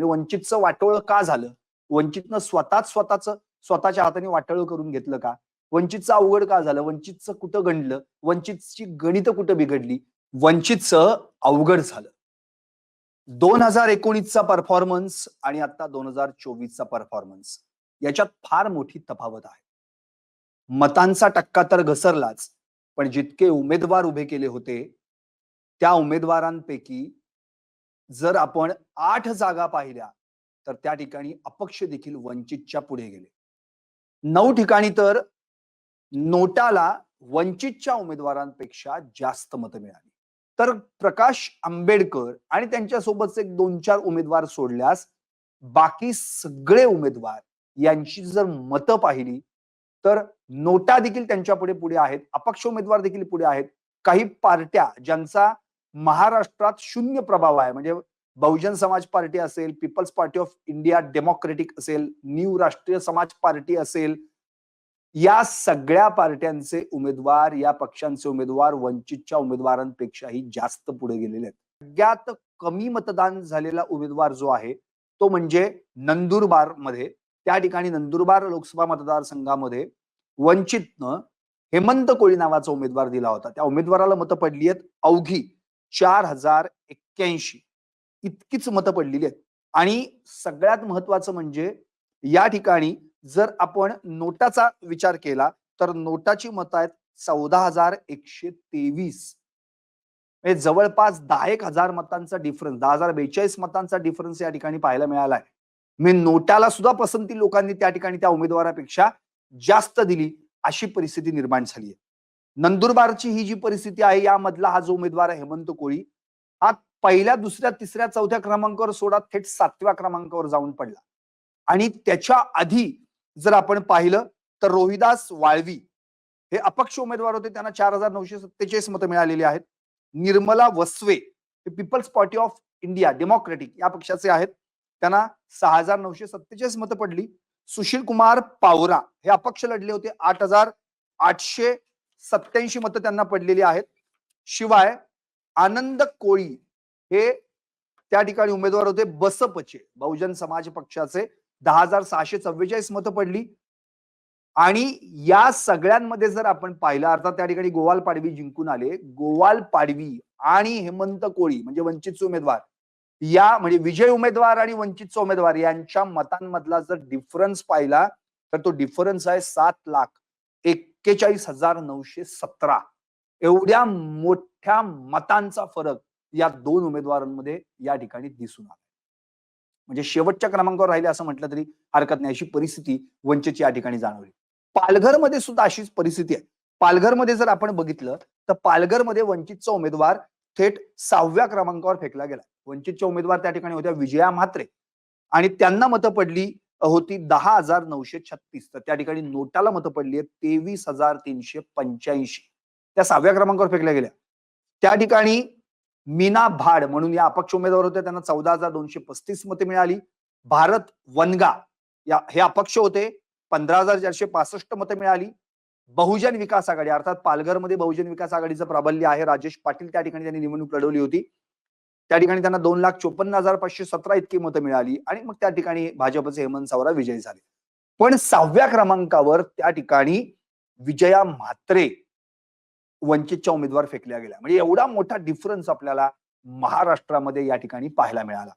म्हणजे वंचितचं वाटोळं का झालं? वंचितनं स्वतःच स्वतःच स्वतःच्या हाताने वाटोळ करून घेतलं का? वंचितचं अवघड का झालं? वंचितचं कुठं गणलं वंचितची गणित कुठं बिघडली? वंचितचं अवघड झालं. दोन हजार एकोणीसचा परफॉर्मन्स आणि आता दोन हजार चोवीसचा परफॉर्मन्स याच्यात फार मोठी तफावत आहे. मतांचा टक्का तर घसरलाच पण जितके उमेदवार उभे केले होते त्या उमेदवारांपैकी जर आपण आठ जागा पाहिल्या तर त्या ठिकाणी अपक्ष देखील वंचितच्या पुढे गेले. नऊ ठिकाणी तर नोटाला वंचितच्या उमेदवारांपेक्षा जास्त मतं मिळाली. तर प्रकाश आंबेडकर आणि त्यांच्यासोबतचे एक दोन चार उमेदवार सोडल्यास बाकी सगळे उमेदवार यांची जर मतं पाहिली तर नोटा देखील त्यांच्या पुढे पुढे आहेत अपक्ष उमेदवार देखील पुढे आहेत. काही पार्ट्या ज्यांचा महाराष्ट्रात शून्य प्रभाव आहे. म्हणजे बहुजन समाज पार्टी असेल peoples party of India democratic असेल न्यू राष्ट्रीय समाज पार्टी असेल या सगळ्या पार्ट्यांचे उमेदवार या पक्षांचे उमेदवार वंचितच्या उमेदवारांपेक्षाही जास्त पुढे गेलेले आहेत. सगळ्यात कमी मतदान झालेला उमेदवार जो आहे तो म्हणजे नंदुरबारमध्ये त्या ठिकाणी नंदुरबार लोकसभा मतदारसंघामध्ये वंचितनं हेमंत कोळी नावाचा उमेदवार दिला होता. त्या उमेदवाराला मतं पडली आहेत अवघी. चार हजार एक्क्याऐंशी. इतकीच मतं पडलेली आहेत. आणि सगळ्यात महत्वाचं म्हणजे या ठिकाणी जर आपण नोटाचा विचार केला तर नोटाची मतं आहेत चौदा हजार एकशे तेवीस. म्हणजे जवळपास दहा एक हजार मतांचा डिफरन्स दहा हजार बेचाळीस मतांचा डिफरन्स या ठिकाणी पाहायला मिळाला आहे मी नोटाला सुद्धा पसंती लोकांनी त्या ठिकाणी त्या उमेदवारापेक्षा जास्त दिली अशी परिस्थिती निर्माण झाली आहे. नंदुरबारची ही जी परिस्थिती आहे यामधला हा जो उमेदवार आहे हेमंत कोळी हा पहिल्या दुसऱ्या तिसऱ्या चौथ्या क्रमांकावर सोडा थेट सातव्या क्रमांकावर जाऊन पडला. आणि त्याच्या आधी जर आपण पाहिलं तर रोहिदास वाळवी हे अपक्ष उमेदवार होते. त्यांना चार हजार नऊशे सत्तेचाळीस मतं मिळालेली आहेत. निर्मला वसवे हे peoples party of India democratic या पक्षाचे आहेत. त्यांना सहा हजार नऊशे सत्तेचाळीस मतं पडली. सुशील कुमार पावरा हे अपक्ष लढले होते. आठ हजार आठशे सत्याऐंशी मतं त्यांना पडलेली आहेत. शिवाय आनंद कोळी हे त्या ठिकाणी उमेदवार होते. बसपचे बहुजन समाज पक्षाचे दहा हजार सहाशे चव्वेचाळीस मतं पडली. आणि या सगळ्यांमध्ये जर आपण पाहिलं अर्थात त्या ठिकाणी गोवाल पाडवी जिंकून आले. गोवाल पाडवी आणि हेमंत कोळी म्हणजे वंचितचे उमेदवार या म्हणजे विजय उमेदवार आणि वंचितचे उमेदवार यांच्या मतांमधला जर डिफरन्स पाहिला तर तो डिफरन्स आहे सात लाख. एक एक्केचाळीस हजार नऊशे सतरा. एवढ्या मोठ्या मतांचा फरक या दोन उमेदवारांमध्ये या ठिकाणी दिसून आला. म्हणजे शेवटच्या क्रमांकावर राहिले असं म्हटलं तरी हरकत नाही. अशी परिस्थिती वंचितची या ठिकाणी जाणवली. पालघरमध्ये सुद्धा अशीच परिस्थिती आहे. पालघरमध्ये जर आपण बघितलं तर पालघरमध्ये वंचितचा उमेदवार थेट सहाव्या क्रमांकावर फेकला गेला. वंचितच्या उमेदवार त्या ठिकाणी होत्या विजया म्हात्रे. आणि त्यांना मतं पडली होती दहा हजार नऊशे छत्तीस. तर त्या ठिकाणी नोटाला मतं पडली आहेत तेवीस हजार तीनशे पंच्याऐंशी. त्या सहाव्या क्रमांकावर फेकल्या गेल्या. त्या ठिकाणी मीना भाड म्हणून या अपक्ष उमेदवार होते. त्यांना चौदा हजार दोनशे पस्तीस मते मिळाली. भारत वनगा या हे अपक्ष होते. पंधरा हजार चारशे पासष्ट मतं मिळाली. बहुजन विकास आघाडी अर्थात पालघरमध्ये बहुजन विकास आघाडीचं प्राबल्य आहे. राजेश पाटील त्या ठिकाणी त्यांनी निवडणूक लढवली होती. त्या ठिकाणी त्यांना दोन लाख चोपन्न हजार पाचशे सतरा इतकी मतं मिळाली आणि मग त्या ठिकाणी भाजपचे हेमंत सावरा विजयी झाले. पण सहाव्या क्रमांकावर त्या ठिकाणी विजया म्हात्रे वंचितच्या उमेदवार फेकल्या गेल्या. म्हणजे एवढा मोठा डिफरन्स आपल्याला महाराष्ट्रामध्ये या ठिकाणी पाहायला मिळाला.